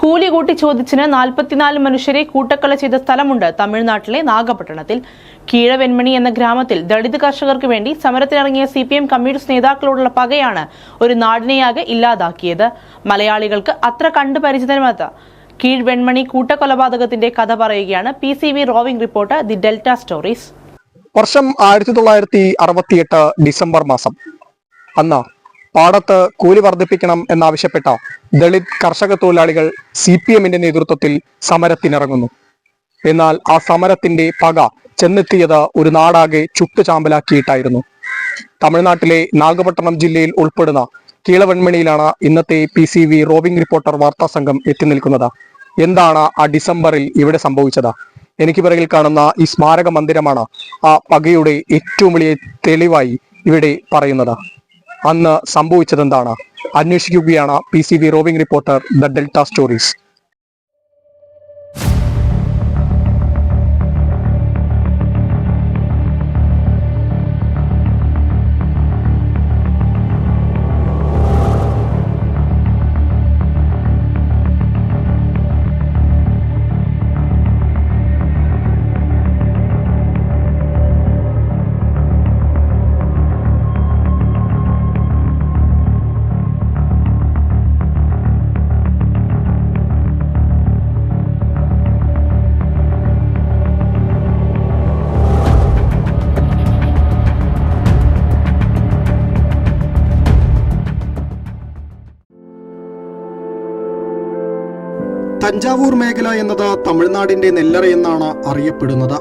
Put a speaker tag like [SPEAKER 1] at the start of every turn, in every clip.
[SPEAKER 1] കൂലി കൂട്ടി ചോദിച്ചിന് നാൽപ്പത്തിനാല് മനുഷ്യരെ കൂട്ടക്കൊല ചെയ്ത സ്ഥലമുണ്ട് തമിഴ്നാട്ടിലെ നാഗപട്ടണത്തിൽ. കീഴവെൺമണി എന്ന ഗ്രാമത്തിൽ ദളിത് കർഷകർക്ക് വേണ്ടി സമരത്തിനിറങ്ങിയ സി പി എം കമ്മ്യൂണിസ്റ്റ് നേതാക്കളോടുള്ള പകയാണ് ഒരു നാടിനെയാകെ ഇല്ലാതാക്കിയത്. മലയാളികൾക്ക് അത്ര കണ്ടു പരിചിതമത്ത കീഴ്വെൺമണി കൂട്ടക്കൊലപാതകത്തിന്റെ കഥ പറയുകയാണ് P C V roving report the delta stories.
[SPEAKER 2] വർഷം ആയിരത്തി തൊള്ളായിരത്തി അറുപത്തിയെട്ട് ഡിസംബർ മാസം. അന്ന് പാടത്ത് കൂലി വർദ്ധിപ്പിക്കണം എന്നാവശ്യപ്പെട്ട ദളിത് കർഷക തൊഴിലാളികൾ സി പി എമ്മിന്റെ നേതൃത്വത്തിൽ സമരത്തിനിറങ്ങുന്നു. എന്നാൽ ആ സമരത്തിന്റെ പക ചെന്നെത്തിയത് ഒരു നാടാകെ ചുട്ടുചാമ്പലാക്കിയിട്ടായിരുന്നു. തമിഴ്നാട്ടിലെ നാഗപട്ടണം ജില്ലയിൽ ഉൾപ്പെടുന്ന കീളവൺമണിയിലാണ് ഇന്നത്തെ P C V roving reporter വാർത്താ സംഘം എത്തി നിൽക്കുന്നത്. എന്താണ് ആ ഡിസംബറിൽ ഇവിടെ സംഭവിച്ചത്? എനിക്ക് പിറകിൽ കാണുന്ന ഈ സ്മാരക മന്ദിരമാണ് ആ പകയുടെ ഏറ്റവും വലിയ തെളിവായി ഇവിടെ പറയുന്നത്. അന്ന് സംഭവിച്ചതെന്താണ്? അന്വേഷിക്കുകയാണ് P C V roving reporter the delta stories. Thanjavur മേഖല എന്നത് തമിഴ്നാടിന്റെ നെല്ലറ എന്നാണ് അറിയപ്പെടുന്നത്.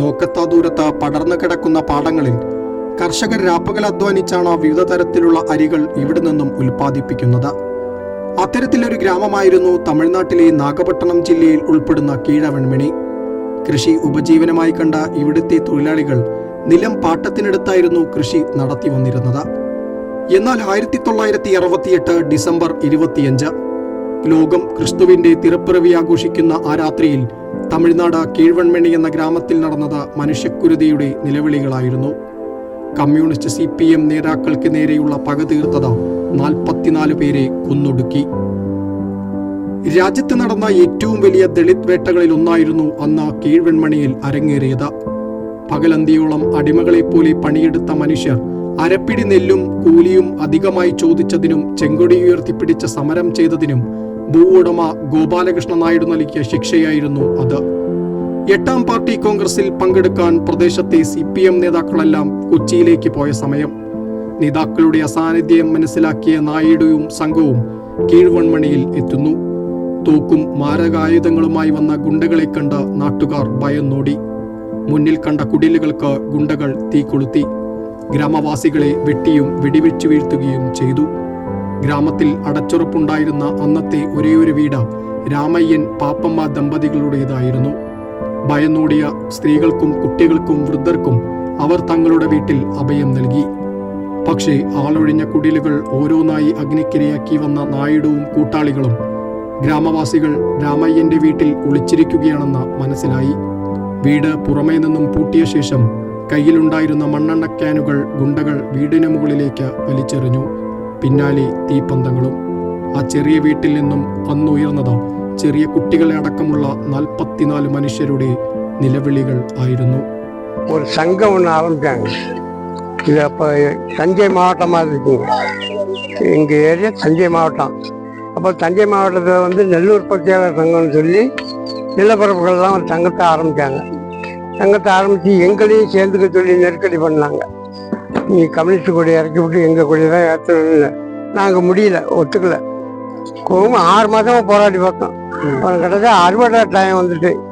[SPEAKER 2] നോക്കത്താ ദൂരത്ത് പടർന്നു കിടക്കുന്ന പാടങ്ങളിൽ കർഷകർ രാപ്പകൽ അധ്വാനിച്ചാണ് വിവിധ തരത്തിലുള്ള അരികൾ ഇവിടെ നിന്നും ഉൽപ്പാദിപ്പിക്കുന്നത്. അത്തരത്തിലൊരു ഗ്രാമമായിരുന്നു തമിഴ്നാട്ടിലെ നാഗപട്ടണം ജില്ലയിൽ ഉൾപ്പെടുന്ന കീഴവൺമിണി. കൃഷി ഉപജീവനമായി കണ്ട ഇവിടുത്തെ തൊഴിലാളികൾ നിലം പാട്ടത്തിനെടുത്തായിരുന്നു കൃഷി നടത്തി വന്നിരുന്നത് എന്നാൽ ആയിരത്തി തൊള്ളായിരത്തി അറുപത്തിയെട്ട് ഡിസംബർ ഇരുപത്തിയഞ്ച് ലോകം ക്രിസ്തുവിന്റെ തിരപ്പിറവി ആഘോഷിക്കുന്ന ആ രാത്രിയിൽ തമിഴ്നാട് കീഴ്വൺമണി എന്ന ഗ്രാമത്തിൽ നടന്നത് മനുഷ്യക്കുരുതിയുടെ നിലവിളികളായിരുന്നു. കമ്മ്യൂണിസ്റ്റ് സി പി എം നേതാക്കൾക്ക് നേരെയുള്ള പക തീർത്തത് നാൽപ്പത്തിനാല് പേരെ കൊന്നൊടുക്കി. രാജ്യത്ത് നടന്ന ഏറ്റവും വലിയ ദളിത് വേട്ടകളിൽ ഒന്നായിരുന്നു അന്ന് കീഴ്വൺമണിയിൽ അരങ്ങേറിയത്. പകലന്തിയോളം അടിമകളെപ്പോലെ പണിയെടുത്ത മനുഷ്യർ അരപ്പിടി നെല്ലും കൂലിയും അധികമായി ചോദിച്ചതിനും ചെങ്കൊടി ഉയർത്തിപ്പിടിച്ച സമരം ചെയ്തതിനും ഭൂ ഉടമ ഗോപാലകൃഷ്ണ നായിഡു നൽകിയ ശിക്ഷയായിരുന്നു അത്. എട്ടാം പാർട്ടി കോൺഗ്രസിൽ പങ്കെടുക്കാൻ പ്രദേശത്തെ സി പി എം നേതാക്കളെല്ലാം കൊച്ചിയിലേക്ക് പോയ സമയം. നേതാക്കളുടെ അസാന്നിധ്യം മനസ്സിലാക്കിയ നായിഡുവും സംഘവും കീഴ്വൺമണിയിൽ എത്തുന്നു. തോക്കും മാരകായുധങ്ങളുമായി വന്ന ഗുണ്ടകളെ കണ്ട് നാട്ടുകാർ ഭയന്നോടി മുന്നിൽ കണ്ട കുടിലുകൾക്ക് ഗുണ്ടകൾ തീ കൊളുത്തി ഗ്രാമവാസികളെ വെട്ടിയും വെടിവെച്ചു വീഴ്ത്തുകയും ചെയ്തു. ഗ്രാമത്തിൽ അടച്ചുറപ്പുണ്ടായിരുന്ന അന്നത്തെ ഒരേയൊരു വീട് രാമയ്യൻ പാപ്പമ്മ ദമ്പതികളുടേതായിരുന്നു. ഭയന്നോടിയ സ്ത്രീകൾക്കും കുട്ടികൾക്കും വൃദ്ധർക്കും അവർ തങ്ങളുടെ വീട്ടിൽ അഭയം നൽകി. പക്ഷേ ആളൊഴിഞ്ഞ കുടിലുകൾ ഓരോന്നായി അഗ്നിക്കിരയാക്കി വന്ന നായിഡുവും കൂട്ടാളികളും ഗ്രാമവാസികൾ രാമയ്യന്റെ വീട്ടിൽ ഒളിച്ചിരിക്കുകയാണെന്ന് മനസ്സിലായി. വീട് പുറമേ നിന്നും പൂട്ടിയ ശേഷം കയ്യിലുണ്ടായിരുന്ന മണ്ണെണ്ണ ക്യാനുകൾ ഗുണ്ടകൾ വീടിന് മുകളിലേക്ക് വലിച്ചെറിഞ്ഞു പിന്നാലെ തീപ്പന്തങ്ങളും ആ ചെറിയ വീട്ടിൽ നിന്നും അന്നുയർന്നത് ചെറിയ കുട്ടികളെ அடக்கமுள்ள നാൽപ്പത്തിനാല് മനുഷ്യരുടെ നിലവിളികൾ ആയിരുന്നു
[SPEAKER 3] ஒரு சங்கம் ஒன்று ஆரம்பித்தாங்க இது அப்போ தஞ்சை மாவட்டமாக இருக்குங்க எங்கள் ஏரியா தஞ்சை மாவட்டம் அப்போ தஞ்சை மாவட்டத்தில் வந்து நெல் உற்பத்தியாளர் சங்கம்னு சொல்லி நிலப்பரப்புகள்லாம் ஒரு சங்கத்தை ஆரம்பித்தாங்க சங்கத்தை ஆரம்பித்து எங்களையும் சேர்ந்துக்க சொல்லி நெருக்கடி பண்ணாங்க. நீ கம்யூனிஸ்ட் கொடி இறக்கி விட்டு எங்கள் கொடி தான் ஏற்றணும்னு நாங்கள் முடியல ஒத்துக்கல. கோவம் ஆறு மாதமாக போராடி பார்த்தோம். அப்புறம் கிட்டத்தட்ட அறுவடை டைம் வந்துட்டு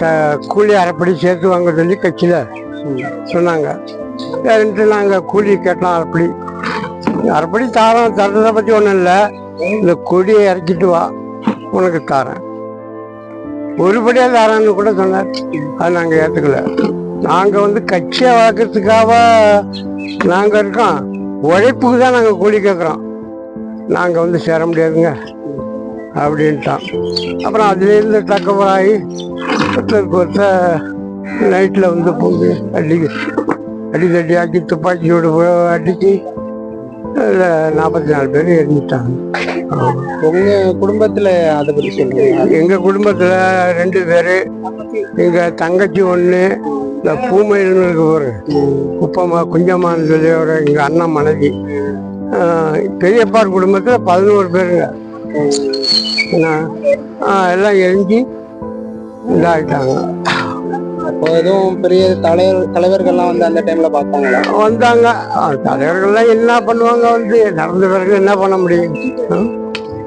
[SPEAKER 3] ச- கூலி அரைப்படி சேர்த்து வாங்க சொல்லி கட்சியில் சொன்னாங்க. சரின்ட்டு நாங்கள் கூலி கேட்டோம் அரைப்படி. அரைப்படி தாரோம் தரதை பற்றி ஒன்றும் இல்லை. இந்த கொடியை இறக்கிட்டு வா உனக்கு தாரேன். ஒருபடியாக தரான்னு கூட சொன்னார். அது நாங்கள் ஏற்றுக்கல நாங்கள் வந்து கட்சியை வளர்க்கறதுக்காக நாங்கள் இருக்கோம். உழைப்புக்கு தான் நாங்கள் கூலி கேட்குறோம் நாங்கள் வந்து சேர முடியாதுங்க. அப்படின்ட்டான். அப்புறம் அதுலேருந்து தக்கவராகி ஒருத்தருக்கு ஒருத்தர் நைட்டில் வந்து பொங்கி அடி அடி தட்டி ஆக்கி துப்பாக்கியோடு போய் அடித்து நாற்பத்தி நாலு பேர் எரிஞ்சிட்டாங்க ஆ.
[SPEAKER 4] உங்க குடும்பத்துல அதை பத்தி சொல்லுங்க.
[SPEAKER 3] எங்க குடும்பத்துல ரெண்டு பேரு எங்க தங்கச்சி ஒண்ணு இந்த பூமையில்னு இருக்கு ஒரு குப்பமா குஞ்சம்மான்னு சொல்லி ஒரு எங்க அண்ணன் மனைவி. பெரியப்பார் குடும்பத்துல பதினோரு பேருங்க எல்லாம் எரிஞ்சு இதாயிட்டாங்க.
[SPEAKER 4] அப்போ எதுவும் பெரிய தலைவர் தலைவர்கள்லாம் வந்து அந்த டைம்ல பார்த்தாங்களா?
[SPEAKER 3] வந்தாங்க. தலைவர்கள்லாம் என்ன பண்ணுவாங்க வந்து? நடந்த பிறகு என்ன பண்ண முடியும்?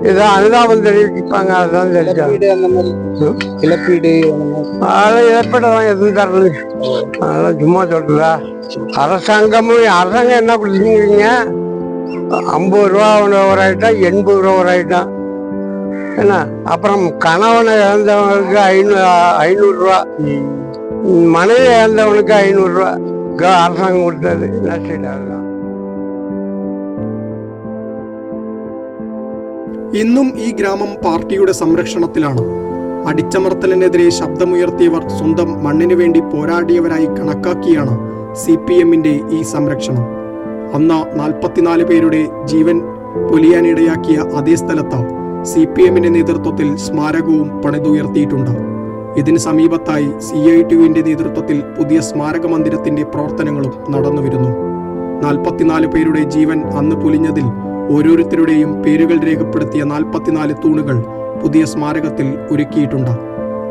[SPEAKER 3] இதான் அனுதாபம் தெரிவிப்பாங்க அதுதான்
[SPEAKER 4] இழப்பீடு அந்த மாதிரி? இழப்பீடு
[SPEAKER 3] அதெல்லாம் ஏற்படலாம் எதுவும் தரல. அதெல்லாம் சும்மா சொல்றதா அரசாங்கமும் அரசாங்கம் என்ன கொடுத்துருக்கீங்க ஐம்பது ரூபா ஒரு ஆயிட்டா எண்பது ரூபா ஒரு ஆயிட்டா என்ன? அப்புறம் கணவனை இழந்தவனுக்கு ஐநூறு ஐநூறுரூவா மனைவி இழந்தவனுக்கு ஐநூறுரூவா அரசாங்கம் கொடுத்தது நஷ்டம் அதுதான்
[SPEAKER 2] ഇന്നും ഈ ഗ്രാമം പാർട്ടിയുടെ സംരക്ഷണത്തിലാണ് അടിച്ചമർത്തലിനെതിരെ ശബ്ദമുയർത്തിയവർ സ്വന്തം മണ്ണിനു വേണ്ടി പോരാടിയവരായി കണക്കാക്കിയാണ് സി പി എമ്മിന്റെ ഈ സംരക്ഷണം അന്ന് നാൽപ്പത്തിനാല് പേരുടെ ജീവൻ പൊലിയാനിടയാക്കിയ അതേ സ്ഥലത്ത് സി പി എമ്മിന്റെ നേതൃത്വത്തിൽ സ്മാരകവും പണിതുയർത്തിയിട്ടുണ്ട് ഇതിന് സമീപത്തായി സി ഐ ടിയുവിന്റെ നേതൃത്വത്തിൽ പുതിയ സ്മാരക മന്ദിരത്തിന്റെ പ്രവർത്തനങ്ങളും നടന്നുവരുന്നു. നാൽപ്പത്തിനാല് പേരുടെ ജീവൻ അന്ന് പൊലിഞ്ഞതിൽ ഓരോരുത്തരുടെയും പേരുകൾ രേഖപ്പെടുത്തിയ നാൽപ്പത്തിനാല് തൂണുകൾ പുതിയ സ്മാരകത്തിൽ ഒരുക്കിയിട്ടുണ്ട്.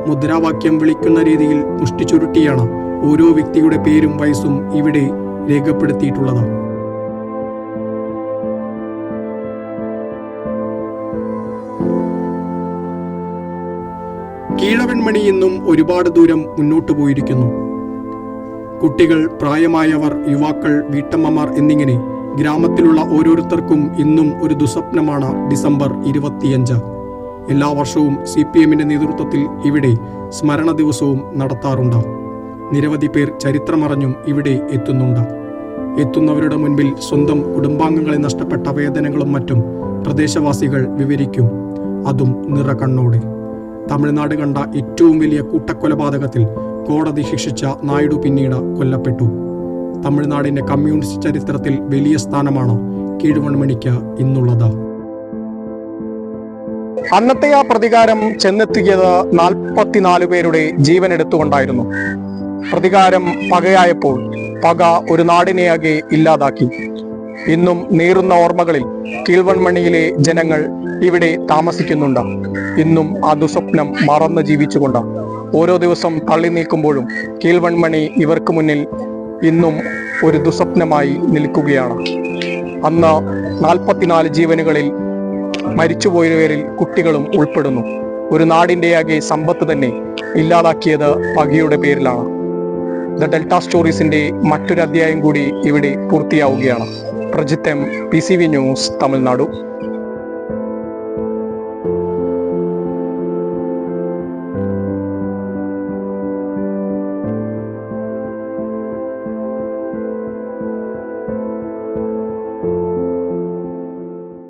[SPEAKER 2] മുദ്രാവാക്യം വിളിക്കുന്ന രീതിയിൽ മുഷ്ടി ചുരുട്ടിയാണ് ഓരോ വ്യക്തിയുടെ പേരും വയസ്സും ഇവിടെ രേഖപ്പെടുത്തിയിട്ടുള്ളത്. കീഴവൻമണി ഇന്നും ഒരുപാട് ദൂരം മുന്നോട്ടു പോയിരിക്കുന്നു. കുട്ടികൾ പ്രായമായവർ യുവാക്കൾ വീട്ടമ്മമാർ എന്നിങ്ങനെ ഗ്രാമത്തിലുള്ള ഓരോരുത്തർക്കും ഇന്നും ഒരു ദുസ്വപ്നമാണ് ഡിസംബർ ഇരുപത്തിയഞ്ച്. എല്ലാ വർഷവും സി പി എമ്മിന്റെ നേതൃത്വത്തിൽ ഇവിടെ സ്മരണ ദിവസവും നടത്താറുണ്ട്. നിരവധി പേർ ചരിത്രമറിഞ്ഞും ഇവിടെ എത്തുന്നുണ്ട്. എത്തുന്നവരുടെ മുൻപിൽ സ്വന്തം കുടുംബാംഗങ്ങളെ നഷ്ടപ്പെട്ട വേദനകളും മറ്റും പ്രദേശവാസികൾ വിവരിക്കും. അതും നിറകണ്ണോടെ. തമിഴ്നാട് കണ്ട ഏറ്റവും വലിയ കൂട്ടക്കൊലപാതകത്തിൽ കോടതി ശിക്ഷിച്ച നായിഡു പിന്നീട് കൊല്ലപ്പെട്ടു. തമിഴ്നാടിന്റെ കമ്മ്യൂണിസ്റ്റ് ചരിത്രത്തിൽ വലിയ സ്ഥാനമാണ് കീഴുവൺമണിക്ക് ഇന്നുള്ളത്.
[SPEAKER 5] അന്നത്തെ ആ പ്രതികാരം ചെന്നെത്തിയത് നാൽപ്പത്തിനാല് പേരുടെ ജീവൻ എടുത്തുകൊണ്ടായിരുന്നു പ്രതികാരം പകയായപ്പോൾ പക ഒരു നാടിനെയാകെ ഇല്ലാതാക്കി. ഇന്നും നീറുന്ന ഓർമ്മകളിൽ കീഴ്വൺമണിയിലെ ജനങ്ങൾ ഇവിടെ താമസിക്കുന്നുണ്ട്. ഇന്നും ആ ദുസ്വപ്നം മറന്ന് ജീവിച്ചുകൊണ്ട് ഓരോ ദിവസം തള്ളി നീക്കുമ്പോഴും കീഴ്വൺമണി ഇവർക്ക് മുന്നിൽ ഇന്നും ഒരു ദുസ്വപ്നമായി നിൽക്കുകയാണ്. അന്ന് നാൽപ്പത്തിനാല് ജീവനുകളിൽ മരിച്ചുപോയവരിൽ കുട്ടികളും ഉൾപ്പെടുന്നു. ഒരു നാടിന്റെയാകെ സമ്പത്ത് തന്നെ ഇല്ലാതാക്കിയത് പകയുടെ പേരിലാണ്. ദ ഡെൽറ്റ സ്റ്റോറീസിന്റെ മറ്റൊരു അധ്യായം കൂടി ഇവിടെ പൂർത്തിയാവുകയാണ്. Prajith P C V news Tamil Nadu.